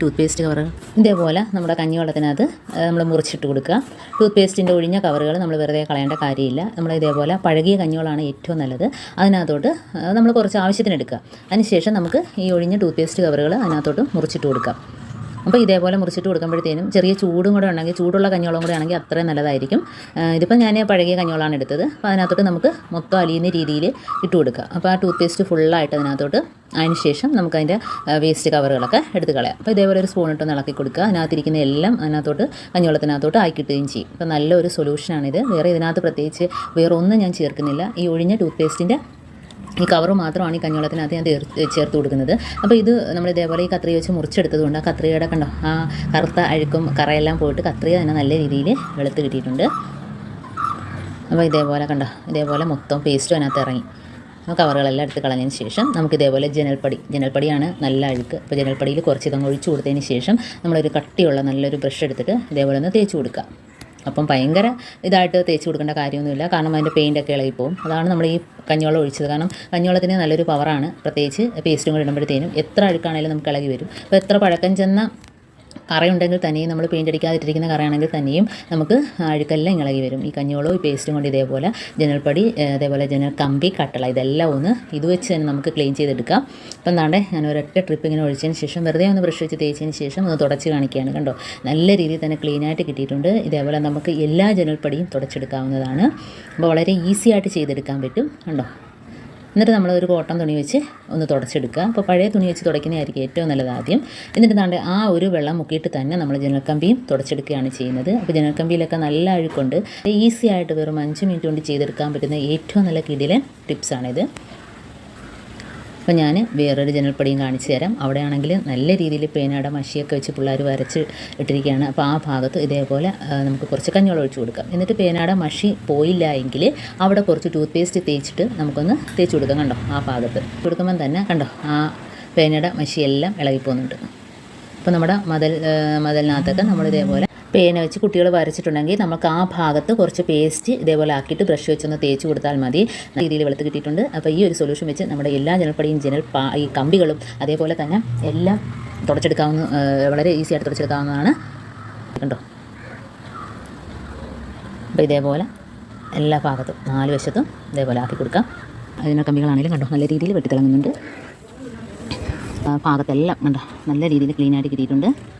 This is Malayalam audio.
ടൂത്ത് പേസ്റ്റ് കവറുകൾ ഇതേപോലെ നമ്മുടെ കഞ്ഞിവെള്ളത്തിനകത്ത് നമ്മൾ മുറിച്ചിട്ട് കൊടുക്കുക. ടൂത്ത് പേസ്റ്റിന്റെ ഒഴിഞ്ഞ കവറുകൾ നമ്മൾ വെറുതെ കളയേണ്ട കാര്യമില്ല. നമ്മൾ ഇതേപോലെ പഴകിയ കഞ്ഞിവെള്ളമാണ് ഏറ്റവും നല്ലത്. അതിനകത്തോട്ട് നമ്മൾ കുറച്ച് ആവശ്യത്തിന് എടുക്കുക അതിനുശേഷം നമുക്ക് ഈ ഒഴിഞ്ഞ ടൂത്ത് പേസ്റ്റ് കവറുകൾ അതിനകത്തോട്ട് മുറിച്ചിട്ട് കൊടുക്കാം. അപ്പോൾ ഇതേപോലെ മുറിച്ചിട്ട് കൊടുക്കുമ്പോഴത്തേനും ചെറിയ ചൂടും കൂടെ ഉണ്ടെങ്കിൽ ചൂടുള്ള കഞ്ഞോളം കൂടെ ആണെങ്കിൽ അത്രയും നല്ലതായിരിക്കും. ഇതിപ്പോൾ ഞാൻ പഴകിയ കഞ്ഞോളാണ് എടുത്തത്. അപ്പോൾ അതിനകത്തോട്ട് നമുക്ക് മൊത്തം അലിയുന്ന രീതിയിൽ ഇട്ട് കൊടുക്കുക. അപ്പോൾ ആ ടൂത്ത് പേസ്റ്റ് ഫുള്ളായിട്ട് അതിനകത്തോട്ട് അതിന് ശേഷം നമുക്ക് അതിന്റെ വേസ്റ്റ് കവറുകളൊക്കെ എടുത്ത് കളയാം. അപ്പോൾ ഇതേപോലെ ഒരു സ്പൂൺ ഇട്ടൊന്ന് ഇളക്കി കൊടുക്കുക. അതിനകത്തിരിക്കുന്ന എല്ലാം അതിനകത്തോട്ട് കഞ്ഞോളത്തിനകത്തോട്ട് ആക്കിയിട്ടുകയും ചെയ്യും. അപ്പോൾ നല്ലൊരു സൊല്യൂഷനാണിത് വേറെ ഇതിനകത്ത് പ്രത്യേകിച്ച് വേറെ ഒന്നും ഞാൻ ചേർക്കുന്നില്ല. ഈ ഒഴിഞ്ഞ ടൂത്ത് പേസ്റ്റിന്റെ ഈ കവർ മാത്രമാണ് ഈ കഞ്ഞോളത്തിനകത്ത് ഞാൻ ചേർ- ചേർത്ത് കൊടുക്കുന്നത്. അപ്പോൾ ഇത് നമ്മൾ ഇതേപോലെ ഈ കത്രിക വെച്ച് മുറിച്ചെടുത്തത് കൊണ്ട് ആ കത്രികയുടെ കണ്ടോ ആ കറുത്ത അഴുക്കും കറയെല്ലാം പോയിട്ട് കത്രിക തന്നെ നല്ല രീതിയിൽ വെളുത്ത് കിട്ടിയിട്ടുണ്ട്. അപ്പോൾ ഇതേപോലെ കണ്ടോ ഇതേപോലെ മൊത്തം പേസ്റ്റും അതിനകത്ത് ഇറങ്ങി. ആ കവറുകളെല്ലാം എടുത്ത് കളഞ്ഞതിന് ശേഷം നമുക്ക് ഇതേപോലെ ജനൽപ്പടി ജനൽപ്പടിയാണ് നല്ല അഴുക്ക്. അപ്പോൾ ജനൽപ്പടിയിൽ കുറച്ച് ഇതങ്ങ് ഒഴിച്ചു കൊടുത്തതിന് ശേഷം നമ്മളൊരു കട്ടിയുള്ള നല്ലൊരു ബ്രഷ് എടുത്തിട്ട് ഇതേപോലെ ഒന്ന് തേച്ച് കൊടുക്കുക. അപ്പം ഭയങ്കര ഇതായിട്ട് തേച്ച് കൊടുക്കേണ്ട കാര്യമൊന്നുമില്ല. കാരണം അതിന്റെ ഇളകി പോകും അതാണ് നമ്മൾ ഈ കഞ്ഞിവെള്ളം ഒഴിച്ചത്. കാരണം കഞ്ഞിവെള്ളത്തിന് നല്ലൊരു പവറാണ് പ്രത്യേകിച്ച് പേസ്റ്റും കൂടി ഇടുമ്പോഴത്തേനും. എത്ര അഴുക്കാണെങ്കിലും നമുക്ക് ഇളകി വരും. അപ്പോൾ എത്ര പഴക്കം ചെന്ന കറയുണ്ടെങ്കിൽ തന്നെയും നമ്മൾ പെയിന്റ് അടിക്കാതിട്ടിരിക്കുന്ന കറയാണെങ്കിൽ തന്നെയും നമുക്ക് അഴുക്കെല്ലാം ഇളകി വരും. ഈ കഞ്ഞോളവും ഈ പേസ്റ്റും കൊണ്ട് ഇതേപോലെ ജനൽപ്പടി അതേപോലെ ജനൽ കമ്പി കട്ടള ഇതെല്ലാം ഒന്ന് ഇത് വെച്ച് തന്നെ നമുക്ക് ക്ലീൻ ചെയ്തെടുക്കാം. അപ്പം എന്താണ്ടേ ഞാൻ ഒരൊറ്റ ട്രിപ്പ് ഇങ്ങനെ ഒഴിച്ചതിന് ശേഷം വെറുതെ ഒന്ന് ബ്രഷ് വെച്ച് തേച്ചതിന് ശേഷം ഒന്ന് തുടച്ച് കാണിക്കുകയാണ് കണ്ടോ? നല്ല രീതിയിൽ തന്നെ ക്ലീനായിട്ട് കിട്ടിയിട്ടുണ്ട്. ഇതേപോലെ നമുക്ക് എല്ലാ ജനൽപ്പടിയും തുടച്ചെടുക്കാവുന്നതാണ്. അപ്പോൾ വളരെ ഈസി ആയിട്ട് ചെയ്തെടുക്കാൻ പറ്റും കണ്ടോ? എന്നിട്ട് നമ്മൾ ഒരു കോട്ടൺ തുണി വെച്ച് ഒന്ന് തുടച്ചെടുക്കുക. അപ്പോൾ പഴയ തുണി വെച്ച് തുടയ്ക്കുന്നതായിരിക്കും ഏറ്റവും നല്ലത് ആദ്യം. എന്നിട്ട് നാണ്ട് ആ ഒരു വെള്ളം മുക്കിയിട്ട് തന്നെ നമ്മൾ ജനൽക്കമ്പിയും തുടച്ചെടുക്കുകയാണ് ചെയ്യുന്നത്. അപ്പോൾ ജനൽക്കമ്പിയിലൊക്കെ നല്ല അഴുക്കുണ്ട്. ഈസി ആയിട്ട് വെറും അഞ്ച് മിനിറ്റ് കൊണ്ട് ചെയ്തെടുക്കാൻ പറ്റുന്ന ഏറ്റവും നല്ല കിടിലൻ ടിപ്സാണിത്. അപ്പോൾ ഞാൻ വേറൊരു ജനൽപ്പടിയും കാണിച്ചു തരാം. അവിടെയാണെങ്കിൽ നല്ല രീതിയിൽ പേനയുടെ മഷിയൊക്കെ വെച്ച് പിള്ളേർ വരച്ച് ഇട്ടിരിക്കുകയാണ് അപ്പോൾ ആ ഭാഗത്ത് ഇതേപോലെ നമുക്ക് കുറച്ച് കഞ്ഞോളം ഒഴിച്ചു കൊടുക്കാം. എന്നിട്ട് പേനയുടെ മഷി പോയില്ല എങ്കിൽ അവിടെ കുറച്ച് ടൂത്ത് പേസ്റ്റ് തേച്ചിട്ട് നമുക്കൊന്ന് തേച്ച് കൊടുക്കാം. കണ്ടോ? ആ ഭാഗത്ത്. കൊടുക്കുമ്പം തന്നെ കണ്ടോ? ആ പേനയുടെ മഷിയെല്ലാം ഇളകിപ്പോകുന്നുണ്ട്. അപ്പോൾ നമ്മുടെ മതൽ മതലിനകത്തൊക്കെ നമ്മൾ ഇതേപോലെ പേന വെച്ച് കുട്ടികൾ വരച്ചിട്ടുണ്ടെങ്കിൽ നമുക്ക് ആ ഭാഗത്ത് കുറച്ച് പേസ്റ്റ് ഇതേപോലെ ആക്കിയിട്ട് ബ്രഷ് വെച്ചൊന്ന് തേച്ച് കൊടുത്താൽ മതി. രീതിയിൽ വെളുത്ത് കിട്ടിയിട്ടുണ്ട്. അപ്പോൾ ഈ ഒരു സൊല്യൂഷൻ വെച്ച് നമ്മുടെ എല്ലാ ജനൽപ്പടിയും ജനൽ ഈ കമ്പികളും അതേപോലെ തന്നെ എല്ലാം തുടച്ചെടുക്കാവുന്ന വളരെ ഈസി ആയിട്ട് തുടച്ചെടുക്കാവുന്നതാണ്. കണ്ടോ? അപ്പോൾ ഇതേപോലെ എല്ലാ ഭാഗത്തും നാല് വശത്തും ഇതേപോലെ ആക്കി കൊടുക്കാം. അതിന് കമ്പികളാണെങ്കിലും കണ്ടോ? നല്ല രീതിയിൽ വെട്ടിത്തിളങ്ങുന്നുണ്ട്. ഭാഗത്തെല്ലാം കണ്ടോ? നല്ല രീതിയിൽ ക്ലീനായിട്ട് കിട്ടിയിട്ടുണ്ട്.